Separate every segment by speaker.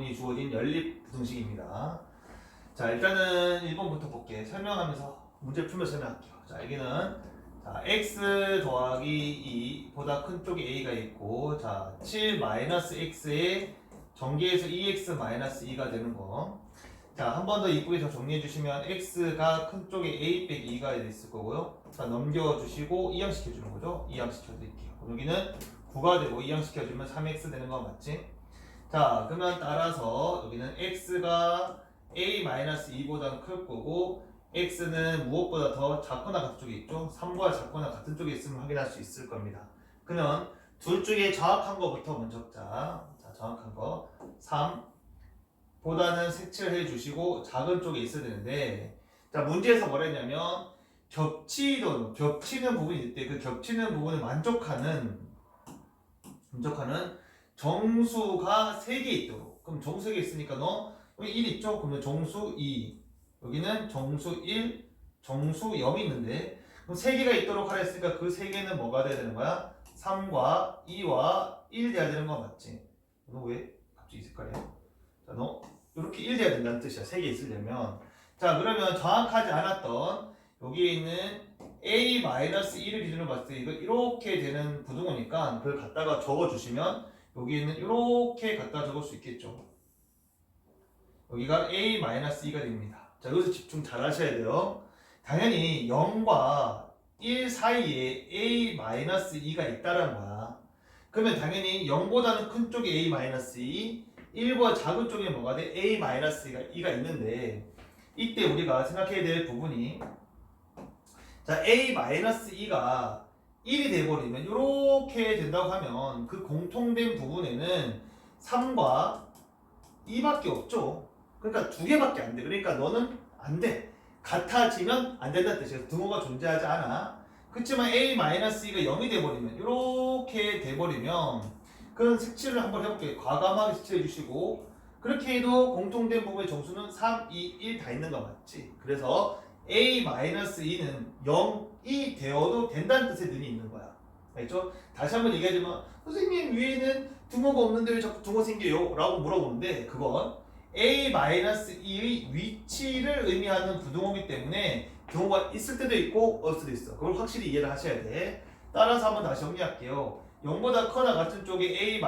Speaker 1: 부분이 주어진 연립 부등식입니다. 자 일단은 1번부터 볼게 설명하면서 문제 풀면서 설명할게요. 자 여기는 자, x 더하기 2보다 큰 쪽에 a가 있고 자, 7 마이너스 x에 전개해서 2x 마이너스 2가 되는 거. 자, 한 번 더 이쁘게 더 정리해 주시면 x가 큰 쪽에 a 빼기 2가 있을 거고요. 자, 넘겨 주시고 이항시켜 주는 거죠. 이항시켜 드릴게요. 여기는 9가 되고 이항시켜 주면 3x 되는 거 맞지? 자, 그러면 따라서 여기는 x가 a 마이너스 2보다 클 거고 x는 무엇보다 더 작거나 같은 쪽에 있죠. 3과 작거나 같은 쪽에 있으면 확인할 수 있을 겁니다. 그러면 둘 중에 정확한 거부터 먼저 자, 자 정확한 거 3 보다는 색칠해 주시고 작은 쪽에 있어야 되는데 자 문제에서 뭐라 했냐면 겹치던 겹치는 부분이 있을 때 그 겹치는 부분을 만족하는 만족하는 정수가 3개 있도록 그럼 정수 3개 있으니까 너 여기 1 있죠? 그러면 정수 2 여기는 정수 1 정수 0이 있는데 그럼 3개가 있도록 하라 했으니까 그 3개는 뭐가 돼야 되는 거야? 3과 2와 1 돼야 되는 거 맞지? 너 왜 갑자기 색깔이야? 자, 너 이렇게 1 돼야 된다는 뜻이야. 3개 있으려면. 자, 그러면 정확하지 않았던 여기에 있는 A-1을 기준으로 봤을 때 이거 이렇게 되는 부등호니까 그걸 갖다가 적어주시면 여기에는 이렇게 갖다 적을 수 있겠죠. 여기가 A-2가 됩니다. 자, 여기서 집중 잘 하셔야 돼요. 당연히 0과 1 사이에 A-2가 있다는 거야. 그러면 당연히 0보다는 큰 쪽에 A-2, 1과 작은 쪽에 뭐가 돼? A-2가 2가 있는데 이때 우리가 생각해야 될 부분이 자 A-2가 1이 돼버리면 이렇게 된다고 하면 그 공통된 부분에는 3과 2밖에 없죠. 그러니까 두 개밖에 안 돼. 그러니까 너는 안 돼. 같아지면 안 된다는 뜻이에요. 등호가 존재하지 않아. 그렇지만 A-2가 0이 돼버리면 이렇게 돼버리면 그런 색칠을 한번 해볼게요. 과감하게 색칠해 주시고 그렇게 해도 공통된 부분의 정수는 3, 2, 1 다 있는 거 맞지? 그래서 A-2는 0 이 되어도 된다는 뜻의 눈이 있는 거야. 알죠? 다시 한번 얘기하지만 선생님 위에는 등호가 없는데 왜 자꾸 등호 생겨요? 라고 물어보는데 그건 A-2의 위치를 의미하는 부등호이기 때문에 등호가 있을 때도 있고 없을 때도 있어. 그걸 확실히 이해를 하셔야 돼. 따라서 한번 다시 정리할게요. 0보다 커나 같은 쪽에 A-2,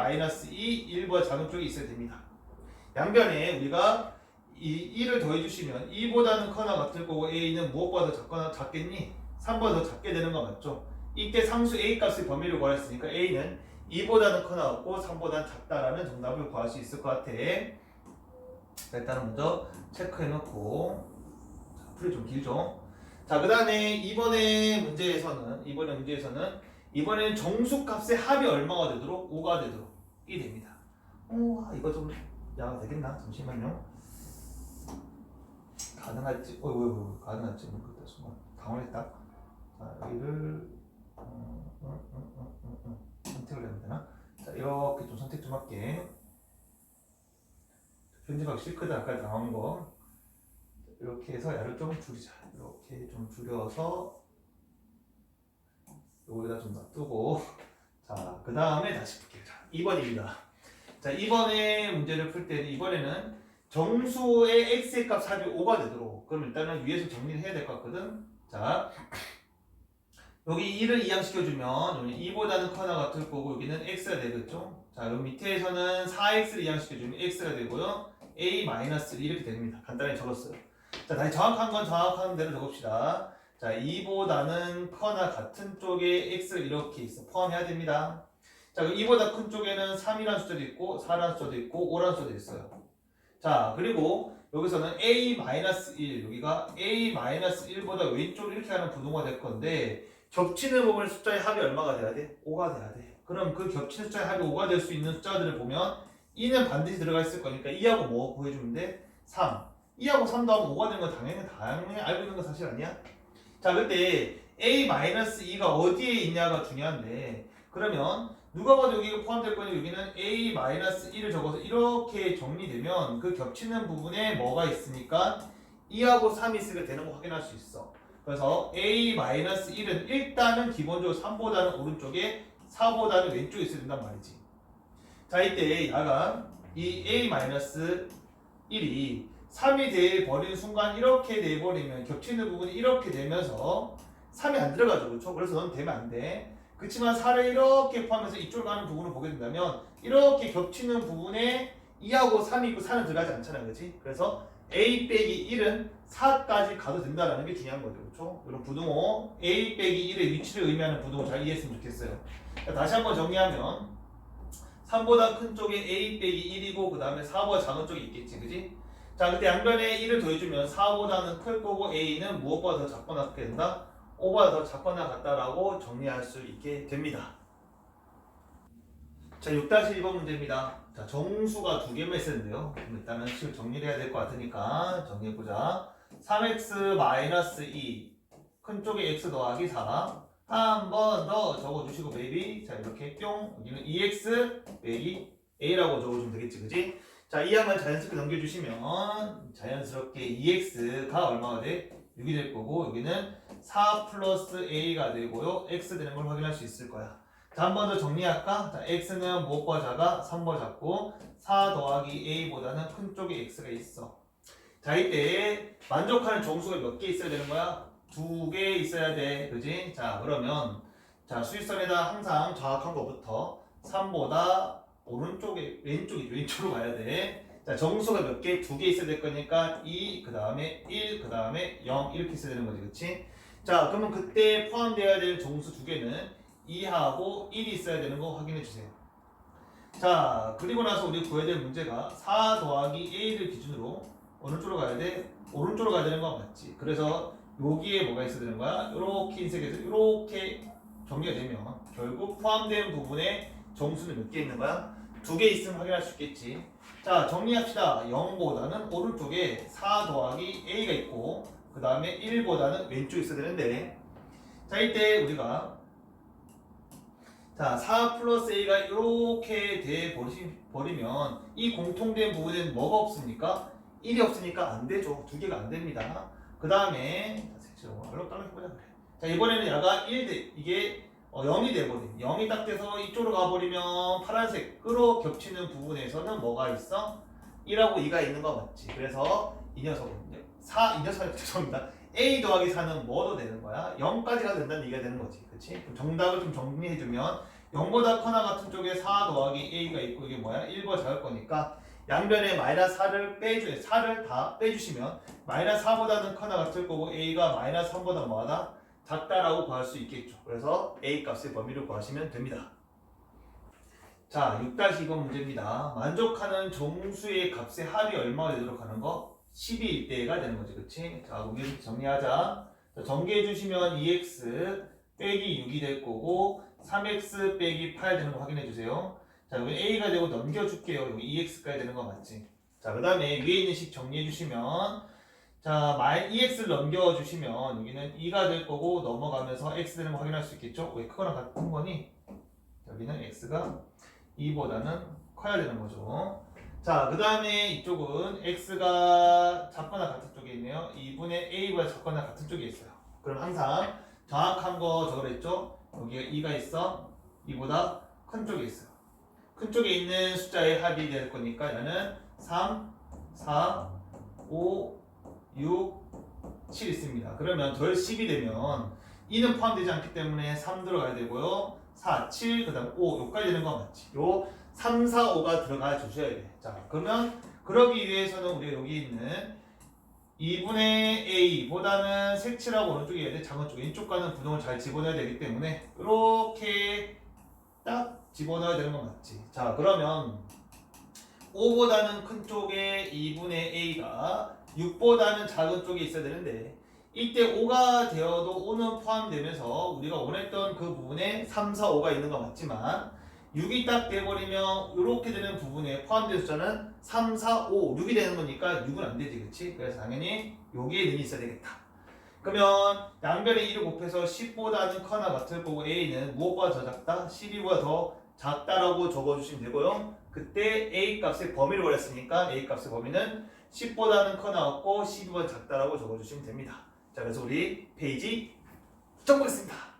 Speaker 1: 1보다 작은 쪽이 있어야 됩니다. 양변에 우리가 이 1을 더해주시면 2보다는 커나 같을 거고 A는 무엇보다 더 작거나 작겠니? 3보다 더 작게 되는 거 맞죠? 이때 상수 A 값의 범위를 구하였으니까 A는 2보다는 커나 같고 3보다는 작다라는 정답을 구할 수 있을 것 같아. 자, 일단은 먼저 체크해놓고 자, 풀이 좀 길죠? 자, 그 다음에 이번에 문제에서는 이번에 문제에서는 이번에는 정수값의 합이 얼마가 되도록 5가 되도록 이 됩니다. 오, 아, 이거 좀 야가 되겠나? 잠시만요. 가능할지, 어, 왜, 가능할지 모르겠다. 순간 당황했다. 자, 여기를 어, 어, 어. 선택을 해야 되나? 자, 이렇게 좀 선택 좀 할게. 편집하기 싫거든 아까 나온 거. 이렇게 해서 야를 좀 줄이자. 이렇게 좀 줄여서 여기다 좀 놔두고 자, 그 다음에 다시 볼게요. 자, 2번입니다. 자, 이번에 문제를 풀 때는 이번에는 정수의 x의 값 합이 5가 되도록 그럼 일단은 위에서 정리를 해야 될 것 같거든. 자, 여기 1을 이항시켜주면 여기 2보다는 커나 같을 거고 여기는 x가 되겠죠. 자, 여기 밑에서는 4x를 이항시켜주면 x가 되고요. a-1 이렇게 됩니다. 간단히 적었어요. 자, 다시 정확한 건 정확한 대로 적읍시다. 자, 2보다는 커나 같은 쪽에 x가 이렇게 있어. 포함해야 됩니다. 자, 2보다 큰 쪽에는 3이라는 숫자도 있고 4라는 숫자도 있고 5라는 숫자도 있어요. 자, 그리고 여기서는 a-1 여기가 a-1보다 왼쪽으로 이렇게 하는 부동호가 될 건데 겹치는 부분의 숫자의 합이 얼마가 돼야 돼? 5가 돼야 돼. 그럼 그 겹치는 숫자의 합이 5가 될 수 있는 숫자들을 보면 2는 반드시 들어가 있을 거니까 2하고 뭐 구해주면 돼? 3. 2하고 3 더하면 5가 되는 건 당연히 당연히 알고 있는 건 사실 아니야? 자, 그때 a-2가 어디에 있냐가 중요한데 그러면 누가 봐도 여기가 포함될 거니 여기는 a-1을 적어서 이렇게 정리되면 그 겹치는 부분에 뭐가 있으니까 2하고 3이 있으니까 되는 거 확인할 수 있어. 그래서 a-1은 일단은 기본적으로 3보다는 오른쪽에 4보다는 왼쪽에 있어야 된단 말이지. 자 이때 야가 이 a-1이 3이 돼버리는 순간 이렇게 돼버리면 겹치는 부분이 이렇게 되면서 3이 안 들어가죠 그렇죠? 그래서 넌 되면 안 돼 그렇지만 4를 이렇게 포함해서 이쪽으로 가는 부분을 보게 된다면 이렇게 겹치는 부분에 2하고 3이 있고 4는 들어가지 않잖아요 그렇지? 그래서 a 빼기 1은 4까지 가도 된다라는 게 중요한 거죠 그렇죠? 이런 부등호 a 빼기 1의 위치를 의미하는 부등호 잘 이해했으면 좋겠어요 자, 다시 한번 정리하면 3보다 큰 쪽에 a 빼기 1이고 그 다음에 4보다 작은 쪽이 있겠지 그지? 자 그때 양변에 1을 더해주면 4보다는 클 거고 a는 무엇보다 더 작거나 된다? 5보다 더 작거나 같다라고 정리할 수 있게 됩니다 자 6-1번 문제입니다. 자 정수가 두 개만 있었는데요. 일단은 식 정리를 해야 될 것 같으니까 정리해보자. 3x-2 큰 쪽에 x 더하기 4 한 번 더 적어주시고 베이비 자 이렇게 뿅. 여기는 2x 빼기 a라고 적어주면 되겠지 그지? 자이 항을 자연스럽게 넘겨주시면 자연스럽게 2x가 얼마가 돼? 6이 될 거고 여기는 4 플러스 a가 되고요. x 되는 걸 확인할 수 있을 거야 자 한 번 더 정리할까? 자 x는 무엇보다 작아? 3보다 작고 4 더하기 a보다는 큰 쪽에 x가 있어 자 이때 만족하는 정수가 몇 개 있어야 되는 거야? 두 개 있어야 돼 그지? 자 그러면 자 수직선에다 항상 정확한 것부터 3보다 오른쪽에 왼쪽이 왼쪽으로 가야 돼. 자 정수가 몇 개? 두 개 있어야 될 거니까 2, 그 다음에 1, 그 다음에 0 이렇게 있어야 되는 거지, 그렇지? 자 그러면 그때 포함되어야 될 정수 두 개는 2하고 1이 있어야 되는 거 확인해 주세요. 자 그리고 나서 우리 구해야 될 문제가 4 더하기 a를 기준으로 어느 쪽으로 가야 돼? 오른쪽으로 가야 되는 거 맞지? 그래서 여기에 뭐가 있어야 되는 거야? 이렇게 인색해서 이렇게 정리가 되면 결국 포함된 부분에 정수는 몇 개 있는 거야? 두 개 있으면 확인할 수 있겠지. 자, 정리합시다. 0보다는 오른쪽에 4 더하기 a가 있고, 그 다음에 1보다는 왼쪽에 있어야 되는데, 자, 이때 우리가, 자, 4 플러스 a가 이렇게 돼 버리, 버리면, 이 공통된 부분에는 뭐가 없습니까? 1이 없으니까 안 되죠. 두 개가 안 됩니다. 그 다음에, 자, 색칠로 알록달록 해보자, 그래. 자, 이번에는 야가 1대, 이게 어, 0이 돼버린 0이 딱 돼서 이쪽으로 가버리면 파란색 끌어 겹치는 부분에서는 뭐가 있어? 1하고 2가 있는 거 맞지? 그래서 이 녀석은 4, 이 녀석은 죄송합니다 A 더하기 4는 뭐도 되는 거야? 0까지 가도 된다는 얘기가 되는 거지 그치? 그럼 정답을 좀 정리해주면 0보다 커나 같은 쪽에 4 더하기 A가 있고 이게 뭐야? 1보다 작을 거니까 양변에 마이너스 4를 빼줘요 4를 다 빼주시면 마이너스 4보다는 커나 같을 거고 A가 마이너스 3보다 뭐하다? 작다라고 구할 수 있겠죠. 그래서 A 값의 범위를 구하시면 됩니다. 자, 6-2번 문제입니다. 만족하는 정수의 값의 합이 얼마가 되도록 하는 거? 12일 때가 되는 거지, 그치? 자, 우리 정리하자. 자, 정리해 주시면 2x 빼기 6이 될 거고 3x 빼기 8 되는 거 확인해 주세요. 자, 여기 a가 되고 넘겨줄게요. 여기 2x까지 되는 거 맞지? 자, 그 다음에 위에 있는 식 정리해 주시면 자, 마이 EX를 넘겨주시면 여기는 2가 될 거고 넘어가면서 X 되는 거 확인할 수 있겠죠? 왜 크거나 같은 거니? 여기는 X가 2보다는 커야 되는 거죠. 자, 그 다음에 이쪽은 X가 작거나 같은 쪽에 있네요. 2분의 A보다 작거나 같은 쪽에 있어요. 그럼 항상 정확한 거 적으랬죠? 여기가 2가 있어. 2보다 큰 쪽에 있어요. 큰 쪽에 있는 숫자의 합이 될 거니까 얘는 3, 4, 5, 6, 7 있습니다. 그러면 덜 10이 되면 2는 포함되지 않기 때문에 3 들어가야 되고요. 4, 7, 그 다음 5, 여기까지 되는 거 맞지? 요 3, 4, 5가 들어가 주셔야 돼. 자, 그러면 그러기 위해서는 우리가 여기 있는 2분의 A보다는 색칠하고 오른쪽에 해야 돼. 작은 쪽, 왼쪽 가는 부동을 잘 집어넣어야 되기 때문에 이렇게 딱 집어넣어야 되는 거 맞지? 자, 그러면 5보다는 큰 쪽에 2분의 A가 6보다는 작은 쪽에 있어야 되는데 이때 5가 되어도 5는 포함되면서 우리가 원했던 그 부분에 3, 4, 5가 있는 거 맞지만 6이 딱 돼버리면 이렇게 되는 부분에 포함된 숫자는 3, 4, 5, 6이 되는 거니까 6은 안 되지 그치? 그래서 당연히 여기에 는이 있어야 되겠다 그러면 양변에 1을 곱해서 10보다는 커나 같을 거고 A는 무엇보다 더 작다? 12보다 더 작다라고 적어주시면 되고요 그때 A 값의 범위를 버렸으니까 A 값의 범위는 10보다는 커 나왔고 12보다 작다라고 적어주시면 됩니다. 자, 그래서 우리 페이지 정보겠습니다.